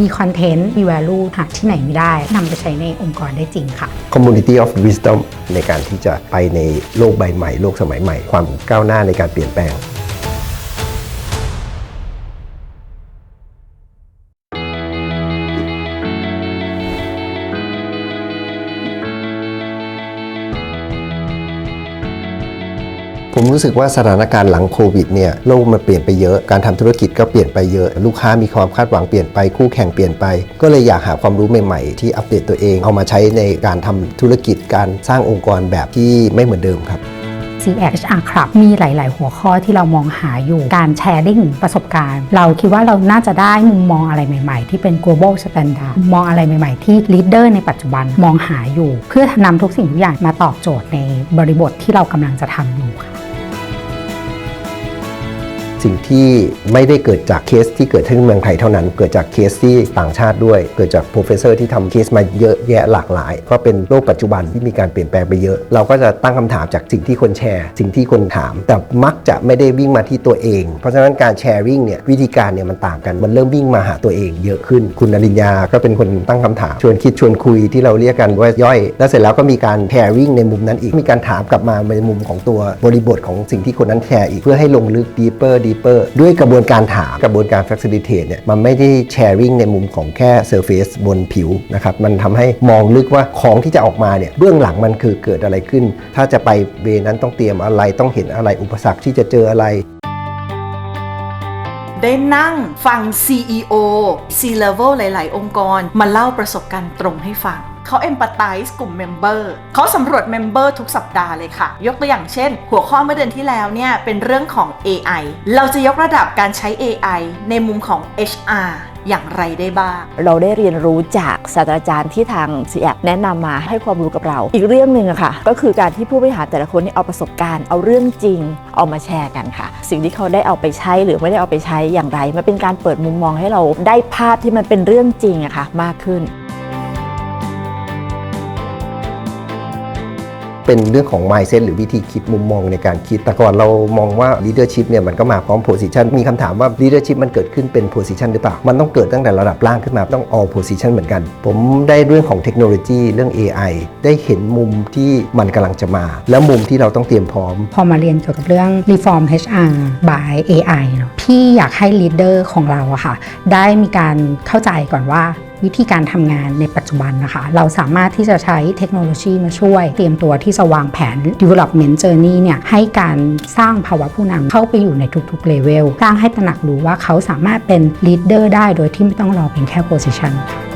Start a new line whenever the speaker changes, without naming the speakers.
มีคอนเทนต์ มี value หาที่ไหนไม่ได้นำไปใช้ในองค์กรได้จริงค่ะ
Community of Wisdom ในการที่จะไปในโลกใบใหม่ โลกสมัยใหม่ ความก้าวหน้าในการเปลี่ยนแปลง ผมรู้สึกว่าสถานการณ์หลังโควิดเนี่ยโลกมันเปลี่ยนไปเยอะการทำธุรกิจก็เปลี่ยนไปเยอะ ลูกค้ามีความคาดหวังเปลี่ยนไปคู่แข่งเปลี่ยนไป ก็เลยอยากหาความรู้ใหม่ๆ ที่อัปเดตตัวเอง เอามาใช้ในการทำธุรกิจการสร้างองค์กรแบบที่ไม่เหมือนเดิมครับ
CXR Club มีหลาย ๆ หัวข้อที่เรามองหาอยู่การแชร์ริ่งประสบการณ์ เราคิดว่าเราน่าจะได้มุมมองอะไรใหม่ ๆ ที่เป็น global standard มองอะไรใหม่ ๆ ที่ leader ในปัจจุบันมองหาอยู่ เพื่อนำทุกสิ่งทุกอย่างมาตอบโจทย์ในบริบทที่เรากำลังจะทำอยู่ค่ะ
สิ่งที่ไม่ได้เกิดจากเคสที่เกิดขึ้นเมืองไทยเท่านั้น เกิดจากเคสที่ต่างชาติด้วย เกิดจากโปรเฟสเซอร์ที่ทำเคสมาเยอะแยะหลากหลาย ก็เป็นโลกปัจจุบันที่มีการเปลี่ยนแปลงไปเยอะ เราก็จะตั้งคำถามจากสิ่งที่คนแชร์ สิ่งที่คนถาม แต่มักจะไม่ได้วิ่งมาที่ตัวเอง เพราะฉะนั้นการแชร์ริ่งเนี่ยวิธีการเนี่ยมันต่างกันมันเริ่มวิ่งมาหาตัวเองเยอะขึ้น คุณอริญญาก็เป็นคนตั้งคำถาม ชวนคิดชวนคุยที่เราเรียกกันว่าย่อย แล้วเสร็จแล้วก็มีการแชร์ริ่งในมุมนั้นอีกมีการถามกลับมาในมุมของตัวบริบทของสิ่งที่คนนั้นแชร์อีกเพื่อให้ลงลึก deeper deeper ด้วยกระบวนการถามกระบวนการ facilitate เนี่ยมันไม่ได้ sharing ในมุมของแค่ surface บนผิวนะครับมันทำให้มองลึกว่าของที่จะออกมาเนี่ยเบื้องหลังมันคือเกิดอะไรขึ้น ถ้าจะไปเวนั้นต้องเตรียมอะไรต้องเห็นอะไรอุปสรรคที่จะเจออะไร
ได้นั่งฟัง CEO C-level หลาย ๆ องค์กร มาเล่าประสบการณ์ตรงให้ฟัง เขา empathize กลุ่ม member เขาสำรวจ member ทุกสัปดาห์เลยค่ะ ยกตัวอย่างเช่น หัวข้อเมื่อเดือนที่แล้วเนี่ย เป็นเรื่องของ AI เราจะยกระดับการใช้ AI ในมุมของ HR อย่างไรได้บ้าง
เราได้เรียนรู้จากศาสตราจารย์ที่ทาง c ีแแนะนำมาให้ความรู้กับเรา อีกเรื่องหนึ่งอะค่ะ ก็คือการที่ผู้บริหารแต่ละคนนี่เอาประสบการณ์ เอาเรื่องจริง เอามาแชร์กันค่ะ สิ่งที่เขาได้เอาไปใช้หรือไม่ได้เอาไปใช้อย่างไร มันเป็นการเปิดมุมมองให้เราได้ภาพที่มันเป็นเรื่องจริงอะค่ะมากขึ้น
เป็นเรื่องของ mindset หรือวิธีคิดมุมมองในการคิด แต่ก่อนเรามองว่า leadership เนี่ยมันก็มาพร้อม position มีคำถามว่า leadership มันเกิดขึ้นเป็น position หรือเปล่า มันต้องเกิดตั้งแต่ระดับล่างขึ้นมาต้อง all position เหมือนกัน ผมได้เรื่องของเทคโนโลยีเรื่อง AI ได้เห็นมุมที่มันกำลังจะมา แล้วมุมที่เราต้องเตรียมพร้อม
พอมาเรียนเกี่ยวกับเรื่อง reform HR by AI เนอะพี่อยากให้ leader ของเราอะค่ะ ได้มีการเข้าใจก่อนว่า วิธีการทำงานในปัจจุบันนะคะ เราสามารถที่จะใช้เทคโนโลยีมาช่วย เตรียมตัวที่จะวางแผน development journey เนี่ยให้การสร้างภาวะผู้นำเข้าไปอยู่ในทุกๆ level สร้างให้ตระหนักรู้ว่าเขาสามารถเป็น leader ได้โดยที่ไม่ต้องรอเป็นแค่ position ค่ะ